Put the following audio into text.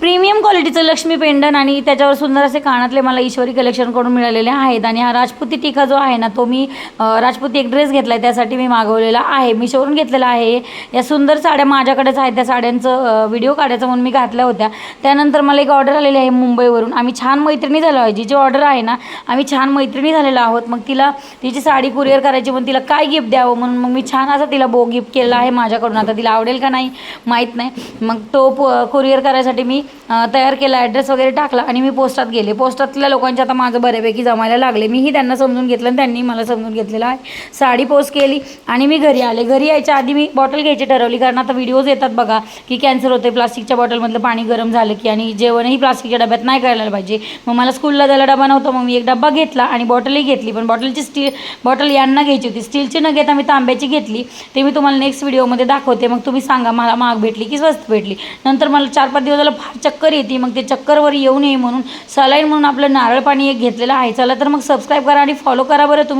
Premium क्वालिटीचं Lakshmi pen down आणि त्याच्यावर सुंदर असे कानातले मला ईश्वरी कलेक्शनकडून मिळालेले आहेत. आणि हा राजपूती टीका जो आहे ना तो मी राजपूती राजपुती एक ड्रेस घेतला आहे त्यासाठी मी मागवलेला आहे. मी शोरून घेतलेला आहे. या सुंदर साड्या माझ्याकडेच आहेत. त्या साड्यांचं व्हिडिओ काढायचा म्हणून मी घातल्या होत्या. त्यानंतर मला एक ऑर्डर आलेली आहे मुंबईवरून. आम्ही छान मैत्रिणी झालो आहे. जी जी ऑर्डर आहे ना आम्ही छान मैत्रिणी झालेलो आहोत. मग तिला तिची साडी कुरिअर करायची म्हणून तिला काय गिफ्ट द्यावं म्हणून मग मी छान असा तिला बो गिफ्ट केलेला आहे माझ्याकडून. आता तिला आवडेल का नाही माहीत नाही. मग तो कुरिअर करायसाठी मी तयार केला ॲड्रेस वगैरे टाकला आणि मी पोस्टात गेले. पोस्टातल्या लोकांच्या आता माझं बऱ्यापैकी जमायला लागले. मीही त्यांना समजून घेतलं आणि त्यांनी मला समजून घेतलेलं आहे. साडी पोस्ट केली आणि मी घरी आले. घरी यायच्या आधी मी बॉटल घ्यायची ठरवली कारण आता व्हिडिओज येतात बघा की कॅन्सर होते प्लास्टिकच्या बॉटलमधलं पाणी गरम झालं की आणि जेवणही प्लास्टिकच्या डब्यात नाही करायला पाहिजे. मग मला स्कूलला जायला डबा नव्हता मग मी एक डबा घेतला आणि बॉटलही घेतली. पण बॉटलची स्टील बॉटल यांना घ्यायची होती. स्टीलची न घेता मी तांब्याची घेतली. ते मी तुम्हाला नेक्स्ट व्हिडिओमध्ये दाखवते. मग तुम्ही सांगा मला महाग भेटली की स्वस्त भेटली? नंतर मला चार पाच दिवस झालं फार चक्कर येते मग ते चक्करवर येऊ नये म्हणून. सलाईन म्हणून आपलं नारळ पाणी एक घेतलेलं आहे. चला तर मग सबस्क्राईब करा आणि फॉलो करा बरं. तुम्ही